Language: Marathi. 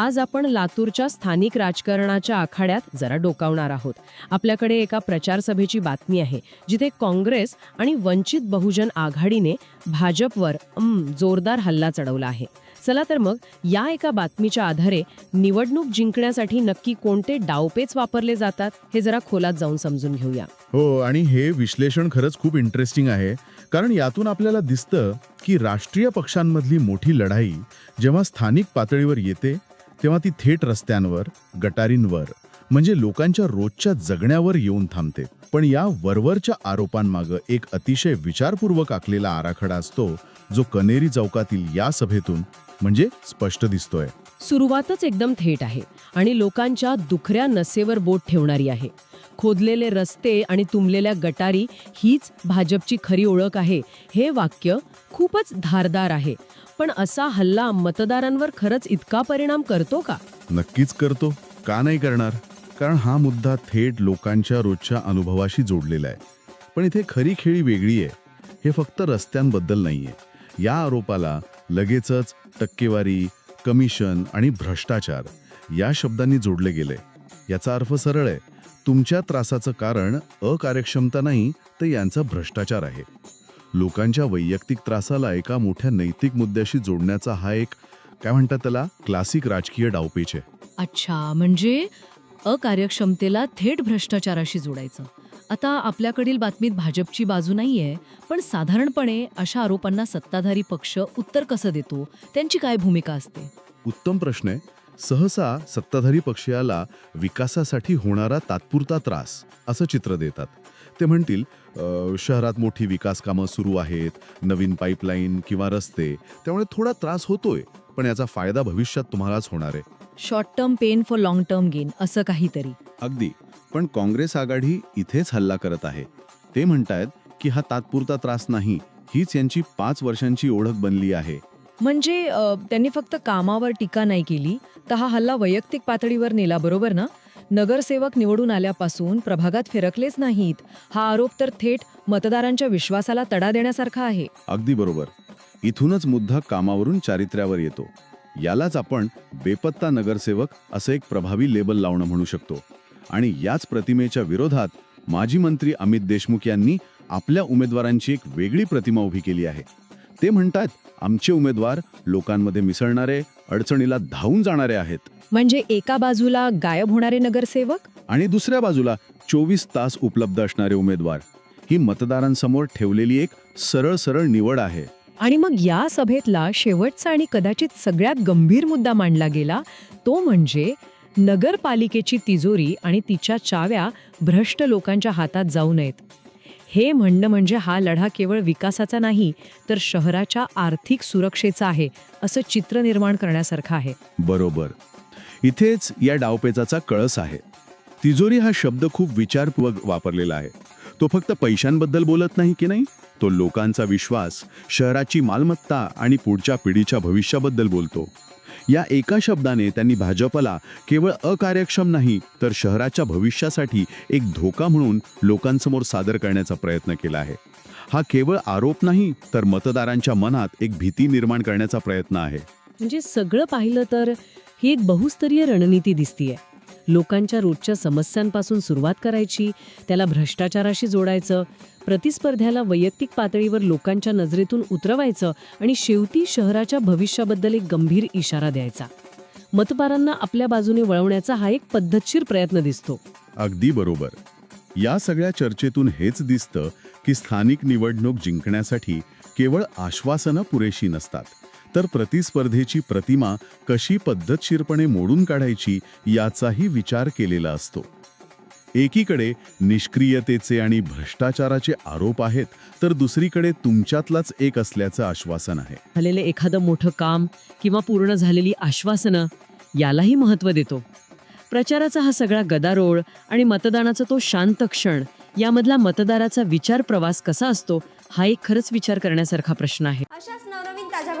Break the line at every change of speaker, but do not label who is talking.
आज आपण लातूरच्या स्थानिक राजकारणाच्या आखाड्यात जरा डोकावणार आहोत. आपल्याकडे एका प्रचारसभेची बातमी आहे जिथे काँग्रेस आणि वंचित बहुजन आघाडीने भाजपवर जोरदार हल्ला चढवला आहे. चला तर मग या एका बातमीच्या आधारे निवडणूक जिंकण्यासाठी नक्की कोणते डावपेच वापरले जातात हे जरा खोलात जाऊन समजून घेऊया.
हो आणि हे विश्लेषण खरंच खूप इंटरेस्टिंग आहे कारण यातून आपल्याला दिसतं की राष्ट्रीय पक्षांमधली मोठी लढाई जेव्हा स्थानिक पातळीवर येते तेव्हा ती थेट रस्त्यांवर गटारींवर म्हणजे लोकांच्या रोजच्या जगण्यावर येऊन थांबते. पण या वरवरच्या आरोपांमागं एक अतिशय विचारपूर्वक आखलेला आराखडा असतो जो कनेरी चौकातील या सभेतून म्हणजे स्पष्ट दिसतोय.
सुरुवातच एकदम थेट आहे आणि लोकांच्या दुखऱ्या नसेवर बोट ठेवणारी आहे. खोदलेले रस्ते आणि तुंबलेल्या गटारी हीच भाजपची खरी ओळख आहे. हे वाक्य खूपच धारदार आहे. पण असा हल्ला मतदारांवर खरंच इतका परिणाम करतो का?
नक्कीच करतो. का नाही करणार? कारण हा मुद्दा थेट लोकांच्या रोजच्या अनुभवाशी जोडलेला आहे. पण इथे खरी खेळी वेगळी आहे. हे फक्त रस्त्यांबद्दल नाहीये. या आरोपाला लगेचच टक्केवारी कमिशन आणि भ्रष्टाचार या शब्दांनी जोडले गेले. याचा अर्थ सरळ आहे. तुमच्या त्रासाचं कारण अकार्यक्षमता नाही तर यांचा भ्रष्टाचार आहे. लोकांच्या वैयक्तिक त्रासाला एका मोठ्या नैतिक मुद्द्याशी जोडण्याचा हा एक काय म्हणतात त्याला क्लासिक राजकीय डावपेच आहे.
अच्छा म्हणजे अकार्यक्षमतेला थेट भ्रष्टाचाराशी जोडायचं. आता आपल्याकडील बातमीत भाजपची बाजू नाहीये पण साधारणपणे अशा आरोपांना सत्ताधारी पक्ष उत्तर कसं देतो? त्यांची काय भूमिका असते?
उत्तम प्रश्न आहे. सहसा सत्ताधारी पक्षाला विकासासाठी होणारा तात्पुरता त्रास असं चित्र देतात. ते म्हणतील "अ, शहरात मोठी विकास कामं सुरू आहेत नवीन पाईपलाईन किंवा रस्ते त्यामुळे थोडा त्रास होतोय पण याचा फायदा भविष्यात तुम्हालाच होणार आहे.
Short term pain for long term gain असं काहीतरी.
अगदी. पण काँग्रेस आघाडी इथेच हल्ला करत आहे. ते म्हणतायत की हा तात्पुरता त्रास नाही हीच यांची पाच वर्षांची ओळख बनली आहे.
म्हणजे त्यांनी फक्त कामावर टीका नाही केली तर हा हल्ला वैयक्तिक पातळीवर नेला बरोबर ना? नगरसेवक निवडून आल्यापासून प्रभागात फिरकलेच नाहीत. हा आरोप तर थेट मतदारांच्या विश्वासाला तडा देण्यासारखा आहे.
अगदी बरोबर. इथूनच मुद्दा कामावरून चारित्र्यावर येतो. यालाच आपण बेपत्ता नगरसेवक असं एक प्रभावी लेबल लावणं म्हणू शकतो. आणि याच प्रतिमेच्या विरोधात माजी मंत्री अमित देशमुख यांनी आपल्या उमेदवारांची एक वेगळी प्रतिमा उभी केली आहे. ते म्हणतात आमचे उमेदवार लोकांमध्ये मिसळणारे अडचणीला धावून जाणारे आहेत.
म्हणजे एका बाजूला गायब होणारे नगरसेवक?
आणि दुसऱ्या बाजूला चोवीस तास उपलब्ध असणारे उमेदवार. ही मतदारांसमोर ठेवलेली एक सरळ सरळ निवड आहे.
आणि मग या सभेतला शेवटचा आणि कदाचित सगळ्यात गंभीर मुद्दा मांडला गेला तो म्हणजे नगरपालिकेची तिजोरी आणि तिच्या चाव्या भ्रष्ट लोकांच्या हातात जाऊ नयेत. हे म्हणणं म्हणजे हा लढा केवळ विकासाचा नाही तर शहराच्या आर्थिक सुरक्षेचा आहे असं चित्र निर्माण करण्यासारखं आहे.
बरोबर. इथेच या डावपेचाचा कळस आहे. तिजोरी हा शब्द खूप विचारपूर्वक वापरलेला आहे. तो फक्त पैशांबद्दल बोलत नाही की नाही? तो लोकांचा विश्वास शहराची मालमत्ता आणि पुढच्या पिढीच्या भविष्याबद्दल बोलतो. या एका शब्दाने त्यांनी भाजपला केवळ अकार्यक्षम नाही तर शहराच्या भविष्यासाठी एक धोका म्हणून लोकांसमोर सादर करण्याचा प्रयत्न केला आहे. हा केवळ आरोप नाही तर मतदारांच्या मनात एक भीती निर्माण करण्याचा प्रयत्न आहे.
म्हणजे सगळं पाहिलं तर ही एक बहुस्तरीय रणनीती दिसतीये. लोकांच्या रोजच्या समस्यांपासून सुरुवात करायची त्याला भ्रष्टाचाराशी जोडायचं प्रतिस्पर्ध्याला वैयक्तिक पातळीवर लोकांच्या नजरेतून उतरवायचं आणि शेवटी शहराच्या भविष्याबद्दल एक गंभीर इशारा द्यायचा. मतदारांना आपल्या बाजूने वळवण्याचा हा एक पद्धतशीर प्रयत्न दिसतो.
अगदी बरोबर. या सगळ्या चर्चेतून हेच दिसतं की स्थानिक निवडणूक जिंकण्यासाठी केवळ आश्वासनं पुरेशी नसतात. तर प्रतिस्पर्धेची प्रतिमा कशी पद्धतशीरपणे मोडून काढायची याचाही विचार केलेला असतो. एकीकडे निष्क्रियतेचे आणि भ्रष्टाचाराचे आरोप आहेत तर दुसरीकडे तुमच्यातलाच एक असल्याचं आश्वासन आहे.
झालेलं एखादं मोठं काम किंवा पूर्ण झालेली आश्वासनं यालाही महत्त्व देतो. प्रचाराचा हा सगळा गदारोळ आणि मतदानाचा तो शांत क्षण यामधला मतदाराचा विचार प्रवास कसा असतो हा एक खरंच विचार करण्यासारखा प्रश्न आहे.